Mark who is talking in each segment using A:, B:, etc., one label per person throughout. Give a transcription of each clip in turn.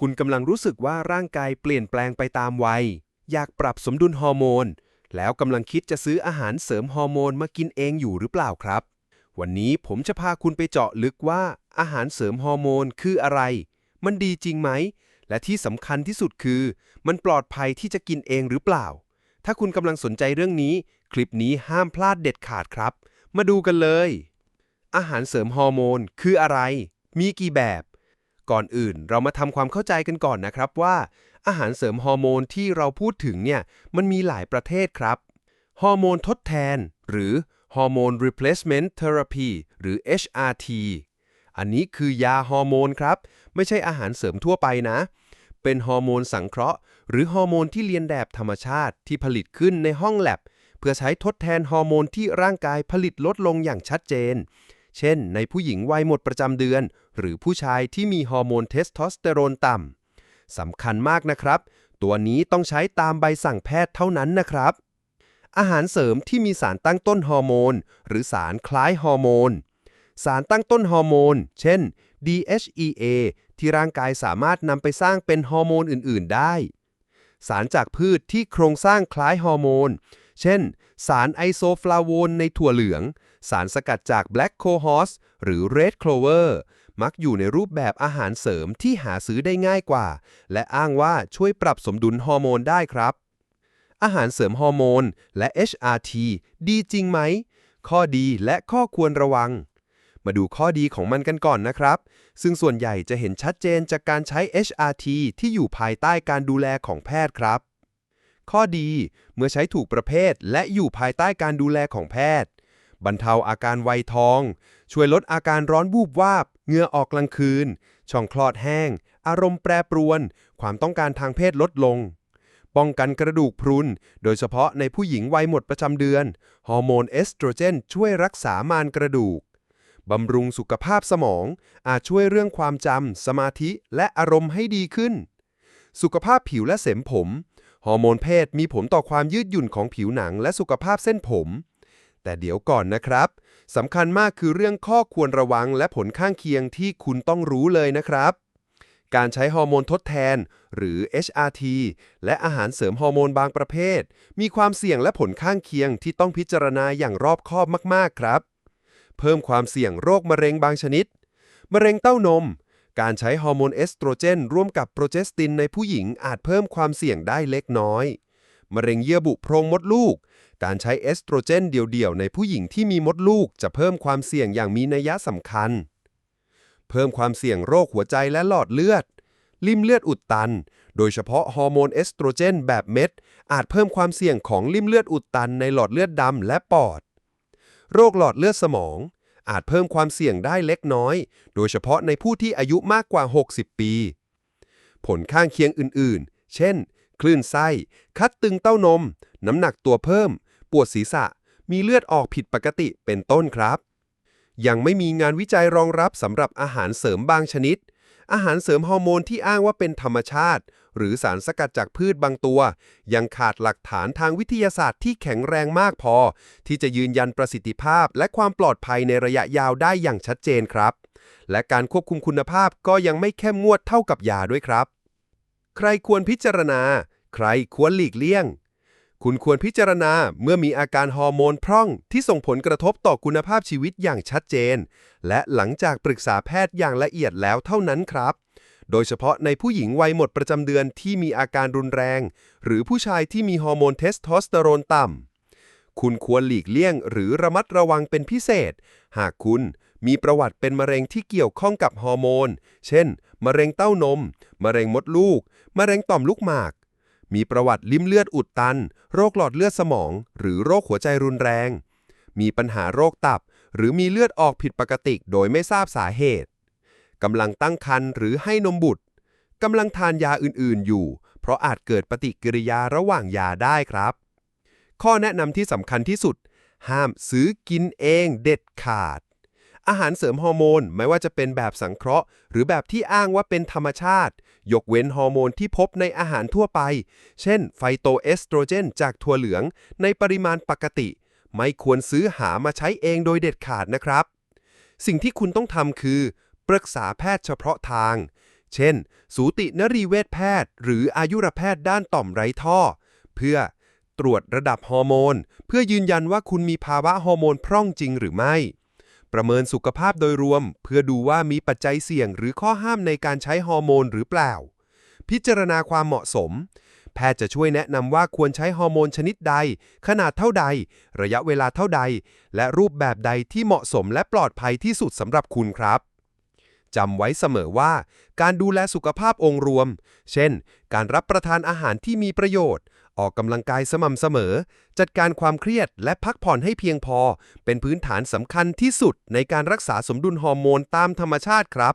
A: คุณกำลังรู้สึกว่าร่างกายเปลี่ยนแปลงไปตามวัย อยากปรับสมดุลฮอร์โมน แล้วกำลังคิดจะซื้ออาหารเสริมฮอร์โมนมากินเองอยู่หรือเปล่าครับ วันนี้ผมจะพาคุณไปเจาะลึกว่าอาหารเสริมฮอร์โมนคืออะไร มันดีจริงไหม และที่สำคัญที่สุดคือ มันปลอดภัยที่จะกินเองหรือเปล่า ถ้าคุณกำลังสนใจเรื่องนี้ คลิปนี้ห้ามพลาดเด็ดขาดครับ มาดูกันเลย อาหารเสริมฮอร์โมนคืออะไร มีกี่แบบ ก่อนอื่นเรามาทำความเข้าใจกันก่อนนะครับว่า อาหารเสริมฮอร์โมนที่เราพูดถึงเนี่ยมันมีหลายประเทศครับ ฮอร์โมนทดแทน หรือ Hormone Replacement Therapy หรือ HRT อันนี้คือยาฮอร์โมนครับ ไม่ใช่อาหารเสริมทั่วไปนะ เป็นฮอร์โมนสังเคราะห์ หรือฮอร์โมนที่เลียนแบบธรรมชาติที่ผลิตขึ้นในห้องแลบเพื่อใช้ทดแทนฮอร์โมนที่ร่างกายผลิตลดลงอย่างชัดเจน เช่น ในผู้หญิงวัยหมดประจำเดือน หรือผู้ชายที่มีฮอร์โมนเทสโทสเตอโรนต่ำสำคัญมากนะครับ ตัวนี้ต้องใช้ตามใบสั่งแพทย์เท่านั้นนะครับ อาหารเสริมที่มีสารตั้งต้นฮอร์โมน หรือสารคล้ายฮอร์โมน สารตั้งต้นฮอร์โมน เช่น DHEA ที่ร่างกายสามารถนำไปสร้างเป็นฮอร์โมนอื่น ๆ ได้ สารจากพืชที่โครงสร้างคล้ายฮอร์โมน เช่น สารไอโซฟลาโวนในถั่วเหลือง สารสกัดจาก Black Cohosh หรือ Red Clover มักอยู่ในรูปแบบอาหารเสริมที่หาซื้อได้ง่ายกว่า และอ้างว่าช่วยปรับสมดุลฮอร์โมนได้ครับ อาหารเสริมฮอร์โมนและ HRT ดีจริงไหม ข้อดีและข้อควรระวัง มาดูข้อดีของมันกันก่อนนะครับ ซึ่งส่วนใหญ่จะเห็นชัดเจนจากการใช้ HRT ที่อยู่ภายใต้การดูแลของแพทย์ครับ ข้อดีเมื่อใช้ถูกประเภทและอยู่ภายใต้การดูแลของแพทย์ บรรเทาอาการไวยทอง ช่วยลดอาการร้อนวูบวาบเหงื่อออกกลางคืน ช่องคลอดแห้ง อารมณ์แปรปรวน ความต้องการทางเพศลดลง ป้องกันกระดูกพรุน โดยเฉพาะในผู้หญิงวัยหมดประจำเดือน ฮอร์โมนเอสโตรเจน ช่วยรักษามานกระดูกบำรุงสุขภาพสมอง อาจช่วยเรื่องความจำสมาธิและอารมณ์ให้ดีขึ้น สุขภาพผิวและเสมผม ฮอร์โมนเพศมีผลต่อความยืดหยุ่นของผิวหนังและสุขภาพเส้นผม แต่เดี๋ยวก่อนนะครับสำคัญมากคือเรื่องข้อควรระวังและผลข้างเคียงที่คุณต้องรู้เลยนะครับ การใช้ฮอร์โมนทดแทน หรือ HRT และอาหารเสริมฮอร์โมนบางประเภท มีความเสี่ยงและผลข้างเคียงที่ต้องพิจารณาอย่างรอบคอบมาก ๆ ครับ เพิ่มความเสี่ยงโรคมะเร็งบางชนิด มะเร็งเต้านม การใช้ฮอร์โมนเอสโตรเจน ร่วมกับโปรเจสตินในผู้หญิงอาจเพิ่มความเสี่ยงได้เล็กน้อย มะเร็งเยื่อบุโพรงมดลูก การใช้เอสโตรเจนเดี่ยวๆ ในผู้หญิงที่มีมดลูกจะเพิ่มความเสี่ยงอย่างมีนัยสำคัญ เพิ่มความเสี่ยงโรคหัวใจและหลอดเลือด ลิ่มเลือดอุดตัน โดยเฉพาะฮอร์โมนเอสโตรเจนแบบเม็ด อาจเพิ่มความเสี่ยงของลิ่มเลือดอุดตันในหลอดเลือดดำและปอด โรคหลอดเลือดสมอง อาจเพิ่มความเสี่ยงได้เล็กน้อย โดยเฉพาะในผู้ที่อายุมากกว่า 60 ปี ผลข้างเคียงอื่นๆ เช่น คลื่นไส้ คัดตึงเต้านม น้ำหนักตัวเพิ่ม ปวดศีรษะ มีเลือดออกผิดปกติเป็นต้นครับ ยังไม่มีงานวิจัยรองรับสำหรับอาหารเสริมบางชนิด อาหารเสริมฮอร์โมนที่อ้างว่าเป็นธรรมชาติ หรือสารสกัดจากพืชบางตัว ยังขาดหลักฐานทางวิทยาศาสตร์ที่แข็งแรงมากพอ ที่จะยืนยันประสิทธิภาพ และความปลอดภัยในระยะยาวได้อย่างชัดเจนครับ และการควบคุมคุณภาพก็ยังไม่เข้มงวดเท่ากับยาด้วยครับ ใครควรพิจารณา ใครควรหลีกเลี่ยงคุณควรพิจารณาเมื่อมีอาการฮอร์โมนพร่องที่ส่งผลกระทบต่อคุณภาพชีวิตอย่างชัดเจน และหลังจากปรึกษาแพทย์อย่างละเอียดแล้วเท่านั้นครับ โดยเฉพาะในผู้หญิงวัยหมดประจำเดือนที่มีอาการรุนแรง หรือผู้ชายที่มีฮอร์โมนเทสโทสเตอโรนต่ำ คุณควรหลีกเลี่ยงหรือระมัดระวังเป็นพิเศษ หากคุณมีประวัติเป็นมะเร็งที่เกี่ยวข้องกับฮอร์โมน เช่น มะเร็งเต้านม มะเร็งมดลูก มะเร็งต่อมลูกหมาก มีประวัติลิ้มเลือดอุดตัน โรคหลอดเลือดสมอง หรือโรคหัวใจรุนแรง มีปัญหาโรคตับ หรือมีเลือดออกผิดปกติโดยไม่ทราบสาเหตุ กำลังตั้งครรภ์หรือให้นมบุตรกำลังทานยาอื่นๆอยู่ เพราะอาจเกิดปฏิกิริยาระหว่างยาได้ครับ ข้อแนะนำที่สำคัญที่สุด ห้ามซื้อกินเองเด็ดขาด อาหารเสริมฮอร์โมนไม่ว่าจะเป็นแบบสังเคราะห์ หรือแบบที่อ้างว่าเป็นธรรมชาติ ยกเว้นฮอร์โมนที่พบในอาหารทั่วไป เช่น ไฟโตเอสโตรเจน จากถั่วเหลือง ในปริมาณปกติ ไม่ควรซื้อหามาใช้เองโดยเด็ดขาดนะครับ สิ่งที่คุณต้องทำคือ ปรึกษาแพทย์เฉพาะทาง เช่น สูตินรีเวชแพทย์ หรืออายุรแพทย์ด้านต่อมไร้ท่อ เพื่อตรวจระดับฮอร์โมน เพื่อยืนยันว่าคุณมีภาวะฮอร์โมนพร่องจริงหรือไม่ ประเมินสุขภาพโดยรวม เพื่อดูว่ามีปัจจัยเสี่ยงหรือข้อห้ามในการใช้ฮอร์โมนหรือเปล่า พิจารณาความเหมาะสม แพทย์จะช่วยแนะนำว่าควรใช้ฮอร์โมนชนิดใด ขนาดเท่าใด ระยะเวลาเท่าใด และรูปแบบใดที่เหมาะสมและปลอดภัยที่สุดสำหรับคุณครับ จำไว้เสมอว่า การดูแลสุขภาพองค์รวม เช่น การรับประทานอาหารที่มีประโยชน์ ออกกำลังกายสม่ำเสมอ จัดการความเครียดและพักผ่อนให้เพียงพอ เป็นพื้นฐานสำคัญที่สุดในการรักษาสมดุลฮอร์โมนตามธรรมชาติครับ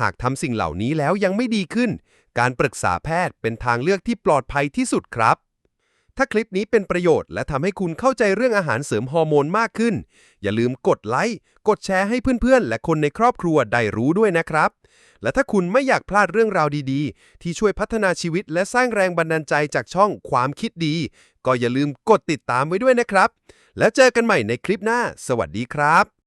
A: หากทำสิ่งเหล่านี้แล้วยังไม่ดีขึ้น การปรึกษาแพทย์เป็นทางเลือกที่ปลอดภัยที่สุดครับ ถ้าคลิปนี้เป็นประโยชน์และทำให้คุณเข้าใจเรื่องอาหารเสริมฮอร์โมนมากขึ้น อย่าลืมกดไลค์กดแชร์ให้เพื่อนๆ และคนในครอบครัวได้รู้ด้วยนะครับ และถ้าคุณไม่อยากพลาดเรื่องราวดีๆ ที่ช่วยพัฒนาชีวิตและสร้างแรงบันดาลใจจากช่องความคิดดี ก็อย่าลืมกดติดตามไว้ด้วยนะครับ แล้วเจอกันใหม่ในคลิปหน้า สวัสดีครับ